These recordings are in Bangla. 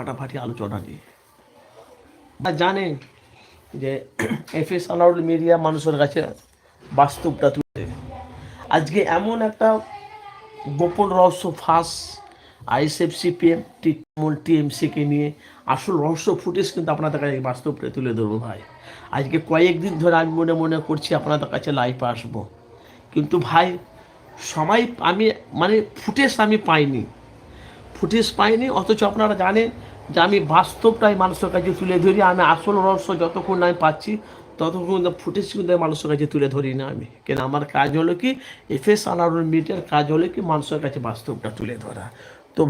ফাটাফাটি আলোচনা নিয়ে। জানেন যে এফ এস আনাউল মিডিয়া মানুষের কাছে বাস্তবটা তুলে আজকে এমন একটা গোপন রহস্য ফাঁস আইএসএফ, সিপিএম, তৃণমূল, টিএমসিকে নিয়ে আসল রহস্য ফুটেজ কিন্তু আপনাদের কাছে বাস্তবটা তুলে ধরবো ভাই। আজকে কয়েকদিন ধরে আমি মনে মনে করছি আপনাদের কাছে লাইভে আসব। কিন্তু ভাই, সময় আমি মানে ফুটেজ আমি পাইনি। ফুটেজ পাইনি, অথচ আপনারা জানেন যে আমি বাস্তবটাই মানুষের কাছে তুলে ধরি, আমি আসল রহস্য যতক্ষণ আমি পাচ্ছি, ততক্ষণ ফুটেজ কিন্তু মানুষের কাছে তুলে ধরি না আমি। কেন? আমার কাজ হলো কি, এফএস আনারুল মিডিয়ার কাজ হলো কি, মানুষের কাছে বাস্তবটা তুলে ধরা। তো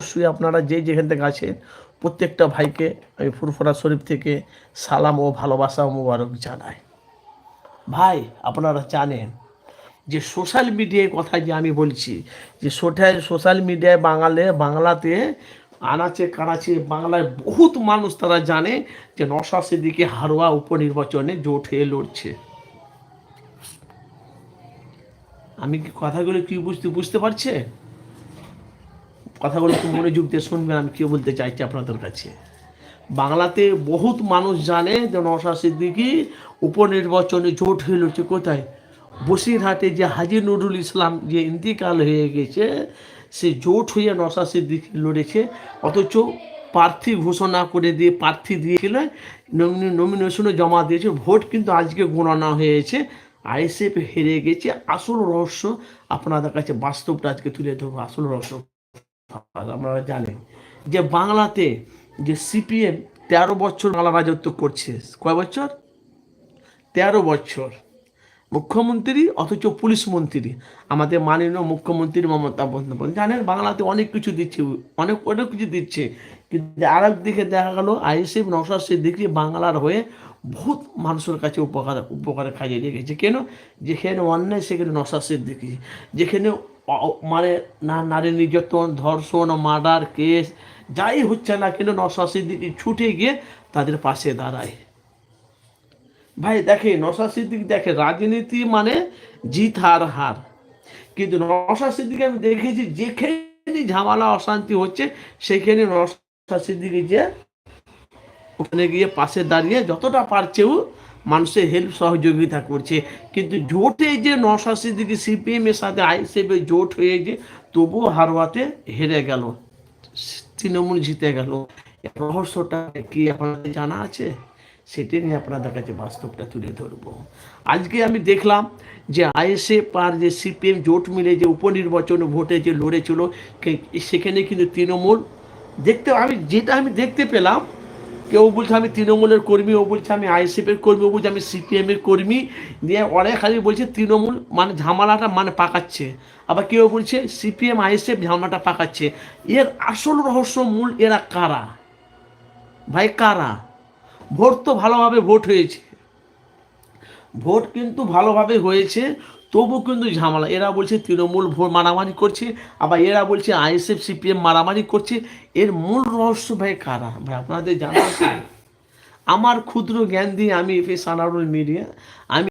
অবশ্যই আপনারা যে যেখান থেকে আছেন, প্রত্যেকটা ভাইকে আমি ফুরফুরা শরীফ থেকে সালাম ও ভালোবাসা ও মোবারক জানাই। ভাই, আপনারা জানেন যে সোশ্যাল মিডিয়ায় কথা যে আমি বলছি, যে সোশ্যাল সোশ্যাল মিডিয়ায় বাঙালে, বাংলাতে আনাচে কানাচে বাংলায় বহুত মানুষ তারা জানে যে নশা সিদ্দিকে হারোয়া উপনির্বাচনে জোট হয়ে লড়ছে। আমি কি কথাগুলো কি বুঝতে বুঝতে পারছে? কথাগুলো একটু মনোযোগ দিয়ে শুনবেন, আমি কি বলতে চাইছি আপনাদের কাছে। বাংলাতে বহুত মানুষ জানে যে নশা সিদ্দিকি উপনির্বাচনে জোট হয়ে লড়ছে, কোথায়? বসিরহাটে যে হাজি নুরুল ইসলাম যে ইন্তিকাল হয়ে গেছে, সে জোট হয়ে নশা সিদ্দিকি লড়েছে। অথচ প্রার্থী ঘোষণা করে দিয়ে, প্রার্থী দিয়েছিল নমিনেশনও জমা দিয়েছে। ভোট কিন্তু আজকে গণনা হয়েছে। আইএসএফ হেরে গেছে। আসল রহস্য আপনাদের কাছে বাস্তবটা আজকে তুলে ধরবো। আসল রহস্য আপনারা জানেন যে বাংলাতে যে সিপিএম তেরো বছর বাংলা রাজত্ব করছে, কয় বছর? তেরো বছর। মুখ্যমন্ত্রী অথচ পুলিশ মন্ত্রী। আমাদের মাননীয় মুখ্যমন্ত্রী মমতা বন্দ্যোপাধ্যায়। জানেন, বাংলাতে অনেক কিছু দিচ্ছে, অনেক অনেক কিছু দিচ্ছে। কিন্তু আর দিকে দেখা গেল, আইএসএফ নশার সিদ্দিকি বাংলার হয়ে বহুত মানুষের কাছে উপকার উপকারে কাজে লেগেছে কেন? যেখানে অন্যায়, সেখানে নশা সিদ্দিকি। যেখানে মানে না, নারী নির্যাতন, ধর্ষণ, মার্ডার, কেস, যাই হচ্ছে না কেন নশা সিদ্দিকি ছুটে গিয়ে তাদের পাশে দাঁড়ায়। ভাই দেখে নশা সিদ্দিক দেখে রাজনীতি মানে জিত, হার হার। কিন্তু নশা সিদ্দিক আমি দেখেছি, যেখানে ঝামেলা, অশান্তি হচ্ছে, সেখানে নশা সিদ্দিকি যে ওখানে গিয়ে পাশে দাঁড়িয়ে যতটা পারছেও মানুষের হেল্প সহযোগিতা করছে। কিন্তু জোটে যে নশা সিদ্দিকি সিপিএম এর সাথে আইসিএফ জোট হয়ে যে তবুও হারোয়াতে হেরে গেল, তৃণমূল জিতে গেল। রহস্যটা কি আপনাদের জানা আছে? সেটি নিয়ে আপনাদের কাছে বাস্তবটা তুলে ধরবো। আজকে আমি দেখলাম যে আইএসএফ আর যে সিপিএম জোট মিলে যে উপনির্বাচন ভোটে যে লড়েছিল সেখানে কিন্তু তৃণমূল দেখতে, আমি যেটা আমি দেখতে পেলাম, কেউ বলছে আমি তৃণমূলের কর্মী, ও বলছে আমি আইএসএফের কর্মী, ও বলছে আমি সিপিএমের কর্মী দিয়ে অনেক খালি বলছে তৃণমূল মানে ঝামেলাটা মানে পাকাচ্ছে। আবার কেউ বলছে সিপিএম, আইএসএফ ঝামেলাটা পাকাচ্ছে। এর আসল রহস্য মূল, এরা কারা? ভাই, কারা? ভোট তো ভালোভাবে ভোট হয়েছে। ভোট কিন্তু ভালোভাবে হয়েছে তবু কিন্তু ঝামেলা। এরা বলছে তৃণমূল ভোট মারামারি করছে, আবার এরা বলছে আইএসএফ, সিপিএম মারামারি করছে। এর মূল রহস্য ভাই কারা? ভাই, আপনাদের জানা আমার ক্ষুদ্র জ্ঞান দিয়ে আমি এফএস আনারুল মিডিয়া, আমি